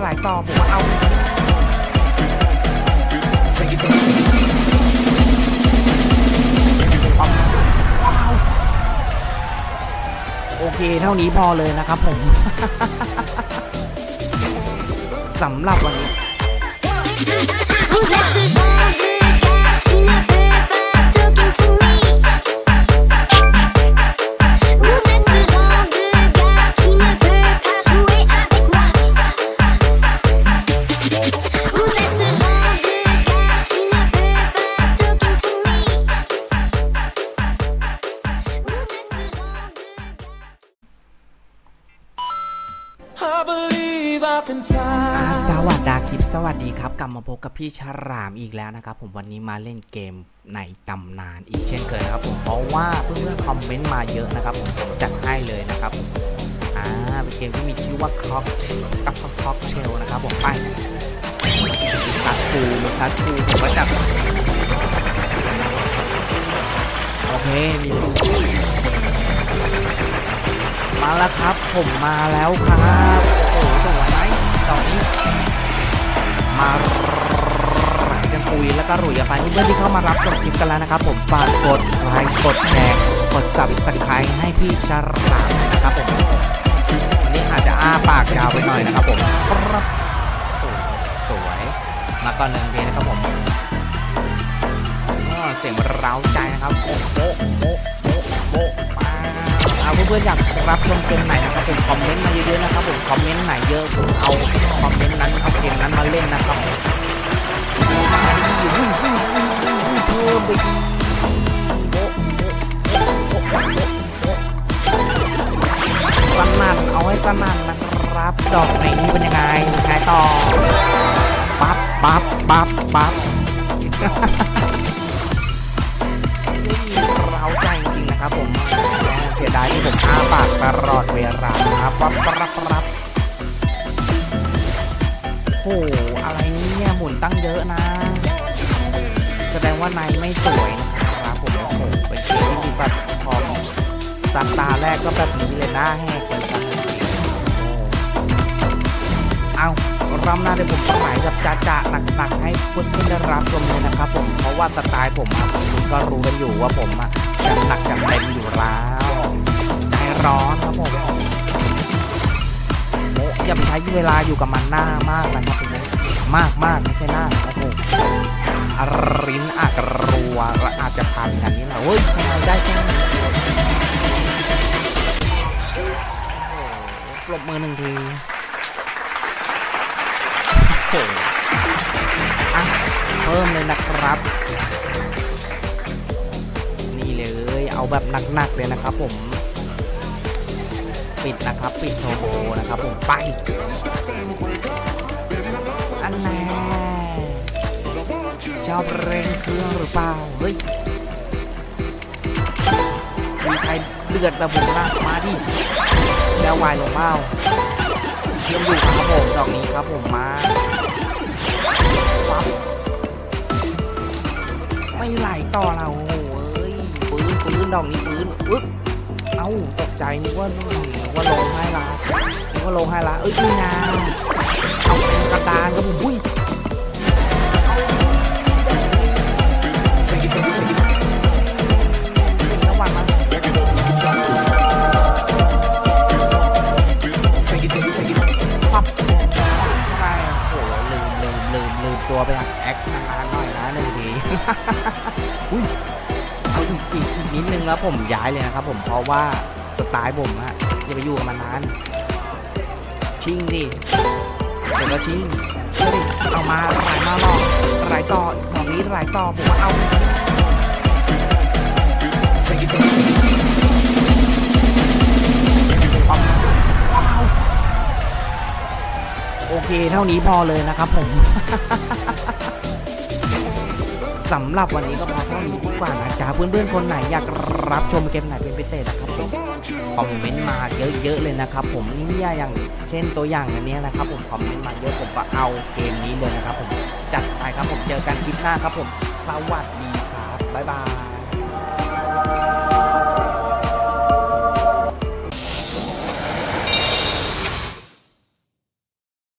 งหลายต่อผมว่าเอาโอเค เท่านี้พอเลยนะครับผม สำหรับวันนี้ สวัสดีคลิปสวัสดีครับ กลับมาพบกับพี่ฉลามอีกแล้วนะครับผมวันนี้มาเล่นเกมในตำนานอีกเช่นเคยนะครับผมเพราะว่าเพื่อนๆคอมเมนต์มาเยอะนะครับผมผมจัดให้เลยนะครับผมอ่าเป็นเกมที่มีชื่อว่าคล็อกกับคล็อกเชลนะครับผมไปคัสคูมีคัสคูผมก็จับโอเคมี มาแล้วครับ ผมมาแล้วครับโอ้โหสวยไหมดอกนี้ มาไหลกันปุยแล้วก็หรุยกันไปเพื่อนที่เข้ามารับชมคลิปกันแล้วนะครับ ผมฝากกดไลค์กดแชร์กดสับสไครต์ให้พี่ชาลามนะครับผมวันนี้อาจจะอ้าปากยาวไปหน่อยนะครับผมครับสวยมาก่อนหนึ่งเพลงนะครับผมเสียงเร้าใจนะครับโอ้โหโอ้โหโอ้โห เอาเพื่อนๆอยากรับชมเกมไหนนะครับผมคอมเมนต์มาเยอะๆนะครับผมคอมเมนต์ไหนเยอะผมเอาคอมเมนต์นั้นเอาเกมนั้นมาเล่นนะครับมาดีวิ่งวิ่งวิ่งวิ่งวิ่งเพิ่มไปสนั่นเอาให้สนั่นนะครับดอกไหนนี้เป็นยังไงยังไงต่อปั๊บปั๊บปั๊บปั๊บเราใจจริงๆนะครับผม ดายที่ผมอ้าปากตลอดเวลานะครับปั๊บปั๊บปั๊บโอ้โหอะไรเนี่ยหมุนตั้งเยอะนะ แสดงว่าในไม่สวยนะครับผมโอ้โหเป็นเกมที่มีแบบพอสัตาแรกก็แบบนี้เลยหน้าแหกเลยครับเอารอบหน้าเดี๋ยวผมจะหมายกับจ้าจ่าหนักๆให้เพื่อนๆได้รับชมเลยนะครับผมเพราะว่าสไตล์ผมอะคุณก็รู้กันอยู่ว่าผมอะจัดหนักจัดเต็มอยู่แล้ว เวลาอยู่กับมันหน้ามากนะครับผมมากมากไม่ใช่หน้าโอ้โหอรินอากรัวและอาจจะพันกันนี่แหละเฮ้ยทำไมได้แค่นี้โอ้โหปรบมือหนึ่งทีโอ้โหอะเพิ่มเลยนะครับ นี่เลยเอาแบบหนักๆเลยนะครับผม ปิดนะครับ ปิดโทโบนะครับผมไป อันแน่ชอบเร่งเครื่องหรือเปล่า เฮ้ย มีใครเดือดแบบผมนะมาดิแล้ววายลงเป้าเชื่อมอยู่ครับผมดอกนี้ครับผมมาปั๊บไม่ไหลต่อเราโอ้โอ้ยปืนปืนดอกนี้ปืนอึ๊บาตกใจนึกว่านึกว่าลงให้ละนึกว่าลงให้ละเอ้ยพี่นาเอาเป็นกระดานครับอุ้ยเอาระวังนะปั๊บใช่โหลืมลืมลืมลืมตัวไปอะแอคนานๆหน่อยนะหนึ่งทีอุ้ย อีกอีกนิดนึงแล้วผมย้ายเลยนะครับผมเพราะว่าสไตล์ผมอะอย่าไปอยู่กับมันนานชิงดิเดี๋ยวก็ชิงเอามาหลายมาหลอกหลายต่อตอนนี้หลายต่อผมว่าเอาโอเคเท่านี้พอเลยนะครับผม สำหรับวันนี้ก็พอเท่านี้ดีกว่านะจ๊ะเพื่อนๆคนไหนอยากรับชมเกมไหนเป็นพิเศษนะครับผมคอมเมนต์มาเยอะๆเลยนะครับผมนี่อย่างเช่นตัวอย่างอันนี้นะครับผมคอมเมนต์มาเยอะผมก็เอาเกมนี้เลยนะครับผมจัดไปครับผมเจอกันคลิปหน้าครับผมสวัสดีครับบ๊ายบาย